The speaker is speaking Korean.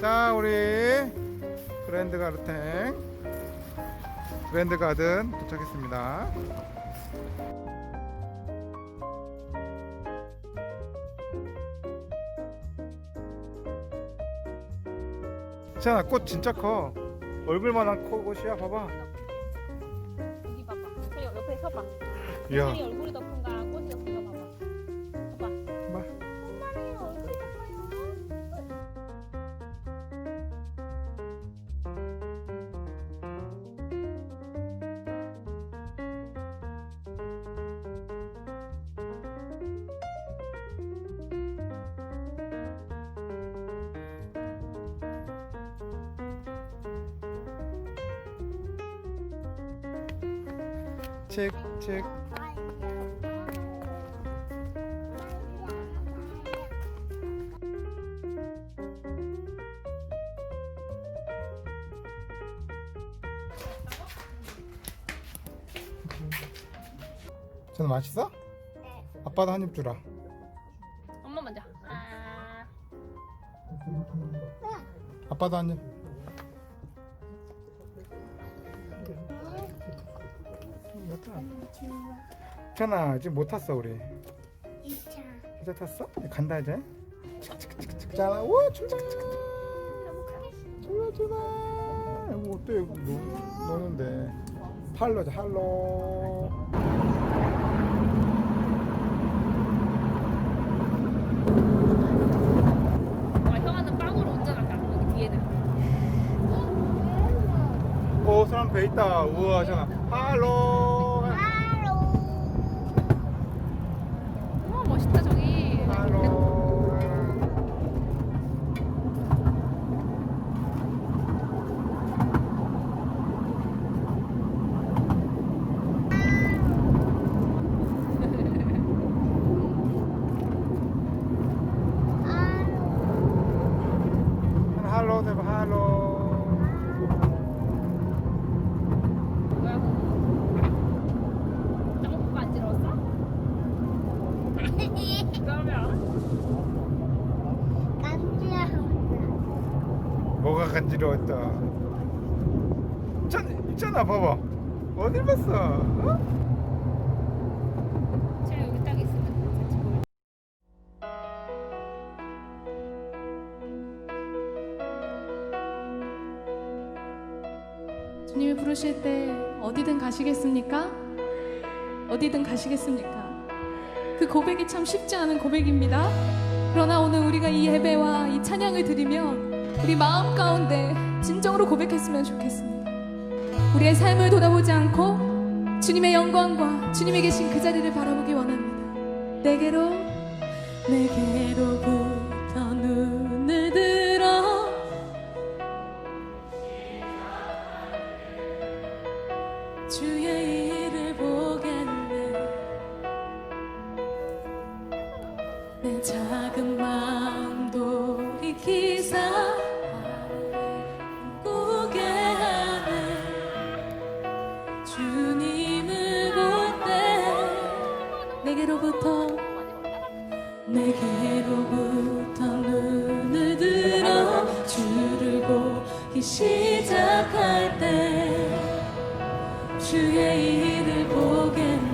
자 우리 그랜드 가르탱 그랜드 가든 도착했습니다 자, 꽃 진짜 커. 얼굴만한 코 꽃이야, 봐봐. 이 얼굴이 더 큰가? 꽃이 더 큰가 봐봐. 봐봐. 봐. 엄마의 얼굴이 더 커요. 책, 책. 저는 맛있어? 아빠도 한 입 주라. 엄마 먼저. 아. 아빠도 한 입. 괜찮아, 지금 못 탔어 우리. 이제 탔어? 간다 이제. 자, 우와 춤춰. 좋아 좋아. 이거 어때 노, 노는데. 할로자 할로. 아, 형아는 빵으로. 오 사람 배 있다. 우와 전화. 할로. 우와, 멋있다, 저기. 할로. 뭐야? 짱 간지러웠어? 그러면 뭐가 간지러웠다. 있잖아, 있잖아, 봐봐. 어딜 봤어? 어? 주님이 부르실 때 어디든 가시겠습니까? 어디든 가시겠습니까? 그 고백이 참 쉽지 않은 고백입니다. 그러나 오늘 우리가 이 예배와 이 찬양을 드리면 우리 마음 가운데 진정으로 고백했으면 좋겠습니다. 우리의 삶을 돌아보지 않고 주님의 영광과 주님이 계신 그 자리를 바라보기 원합니다. 내게로 내게로 주의 일을 보겠네. 내 작은 마음 돌이키사 꾸게 하네. 주님을 볼 때 내게로부터 내게로부터 눈을 들어 주를 보기 시 주의 일을 보겠네